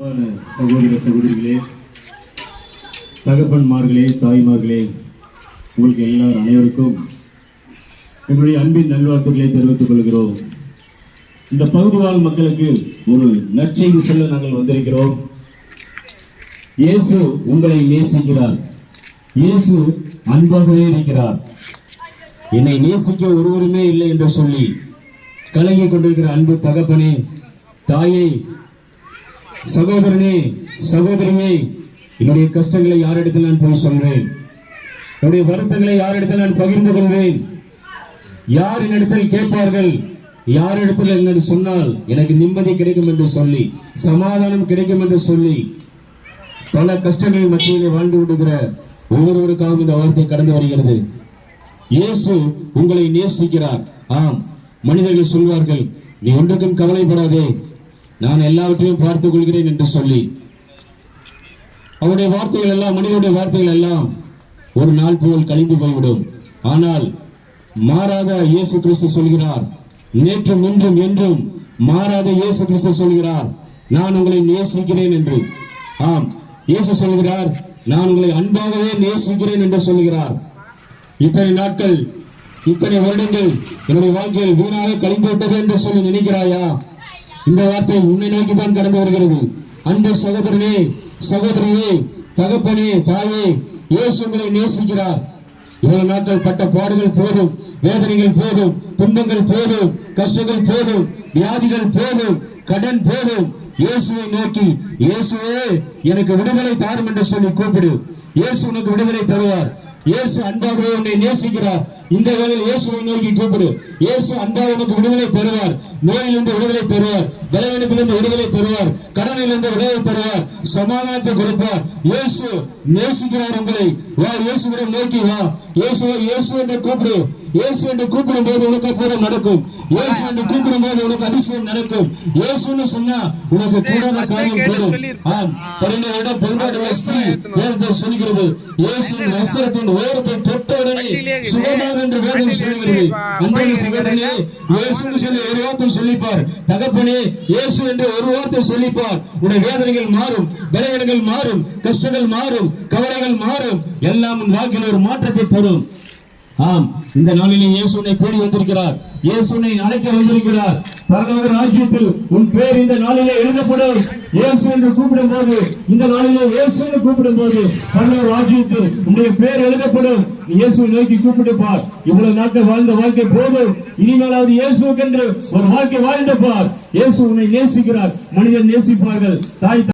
சகோதர சகோதரிகளே தகப்பன்மார்களே தாய்மார்களே உங்களுக்கு எல்லார் அனைவருக்கும் எங்களுடைய அன்பின் நல்வாழ்த்துக்களை தெரிவித்துக் கொள்கிறோம். இந்த பகுதி வாழ் மக்களுக்கு ஒரு நற்செய்தி சொல்ல நாங்கள் வந்திருக்கிறோம். இயேசு உங்களை நேசிக்கிறார். இயேசு அன்பாகவே இருக்கிறார். என்னை நேசிக்க ஒருவருமே இல்லை என்று சொல்லி கலங்கிக் கொண்டிருக்கிற அன்பு தகப்பனே தாயை சகோதரனே சகோதரியே என்னுடைய கஷ்டங்களை யாரிடத்தில் நான் போய் சொல்வேன்? என்னுடைய வருத்தங்களை யாரிடத்தில் நான் பகிர்ந்து கொள்வேன்? யார் என்னிடத்தில் கேட்பார்கள்? யாரிடத்தில் என்னை சொன்னால் எனக்கு நிம்மதி கிடைக்கும் என்று சொல்லி சமாதானம் கிடைக்கும் என்று சொல்லி பல கஷ்டங்கள் மத்தியிலே வாழ்ந்து விடுகிற ஒவ்வொருவருக்காகவும் இந்த வார்த்தை கடந்து வருகிறது. இயேசு உங்களை நேசிக்கிறார். ஆம் மனிதர்கள் சொல்வார்கள் நீ ஒன்றுக்கும் கவலைப்படாதே. நான் எல்லாவற்றையும் பார்த்துக் கொள்கிறேன் என்று சொல்லி அவருடைய வார்த்தைகள் எல்லாம் மனிதனுடைய வார்த்தைகள் எல்லாம் ஒரு நாள் போல் கழிந்து போய்விடும். ஆனால் மாறாத இயேசு கிறிஸ்து சொல்கிறார் நேற்றும் இன்றும் என்றும் மாறாத இயேசு கிறிஸ்து சொல்கிறார் நான் உங்களை நேசிக்கிறேன் என்று. ஆம் இயேசு சொல்கிறார் நான் உங்களை அன்பாகவே நேசிக்கிறேன் என்று சொல்கிறார். இத்தனை நாட்கள் இத்தனை வருடங்கள் என்னுடைய வாழ்க்கையில் வீணாக கழிந்து விட்டது என்று சொல்லி நினைக்கிறாயா? இந்த வார்த்தை உன்னை நோக்கி தான் கடந்து வருகிறது. அன்பு சகோதரனே சகோதரியே தகப்பனே தாயே இயேசு உங்களை நேசிக்கிறார். இவ்வளவு நாட்கள் பட்ட பாடுகள் போதும் வேதனைகள் போதும் துன்பங்கள் போதும் கஷ்டங்கள் போதும் வியாதிகள் போதும் கடன் போதும். இயேசுவை நோக்கி இயேசுவே எனக்கு விடுதலை தாரும் என்று சொல்லி கூப்பிடு. இயேசு உனக்கு விடுதலை தருவார். இயேசு அன்பாகவே உன்னை நேசிக்கிறார். இந்த வேளையில் இயேசுவை நோக்கி கூப்பிடு. இயேசு அன்பாக உனக்கு விடுதலை தருவார். நோயிலிருந்து விடுதலை தருவார் பலவீனத்திலிருந்து விடுதலை தருவார் கடனிலிருந்து விடுதலை தருவார் சமாதானத்தை கொடுப்பார். இயேசு நேசிக்கிறார் உங்களை. வா இயேசுவிடம் நோக்கி வா. இயேசுவை இயேசு என்று கூப்பிடு. இயேசு என்று கூப்பிடும் போது உனக்கு அற்புதம் நடக்கும். இயேசு என்று கூப்பிடும் போது உனக்கு அதிசயம் நடக்கும். இயேசுன்னு சொன்னா உனக்கு கூடாத காரியம் கூடும் ஆம் பரிந்த இடம் பெரும்பாடு ஸ்திரீ வேதத்தை சொல்கிறது. இயேசுவின் வஸ்திரத்தின் ஓரத்தை தொட்ட உடனே சுகமாக என்று வேதம் சொல்கிறது அன்பான சகோதரனே இயேசுன்னு சொல்லி ஒரு வார்த்தை சொல்லிப்பார். தகப்பனே இயேசு என்று ஒரு வார்த்தை சொல்லிப்பார். உடைய வேதனைகள் மாறும் பலவீனங்கள் மாறும் கஷ்டங்கள் மாறும் கவலைகள் மாறும். எல்லாம் உன் வாழ்க்கையில் ஒரு மாற்றத்தை தரும். ஆம் இந்த நாளிலே இயேசுனை தேடி வந்திருக்கிறார். இயேசுனை அழைக்க வந்திருக்கிறார். பரலோக ராஜ்யத்தில் உன் பேர் இந்த நாளிலே எழுதப்படும். இயேசு என்று கூப்பிடும் போது இந்த நாளிலே இயேசு என்று கூப்பிடும் போது பரலோக ராஜ்யத்தில் உங்களுடைய பேர் எழுதப்படும். இயேசு நோக்கி கூப்பிட்டு பார் இவ்வளவு நாட்கள் வாழ்ந்த வாழ்க்கை போதும். இனிமேலாவது இயேசுக்கென்று ஒரு வாழ்க்கை வாழ்ந்து பார் இயேசு உன்னை நேசிக்கிறார். மனிதன் நேசிப்பார்கள். தாய்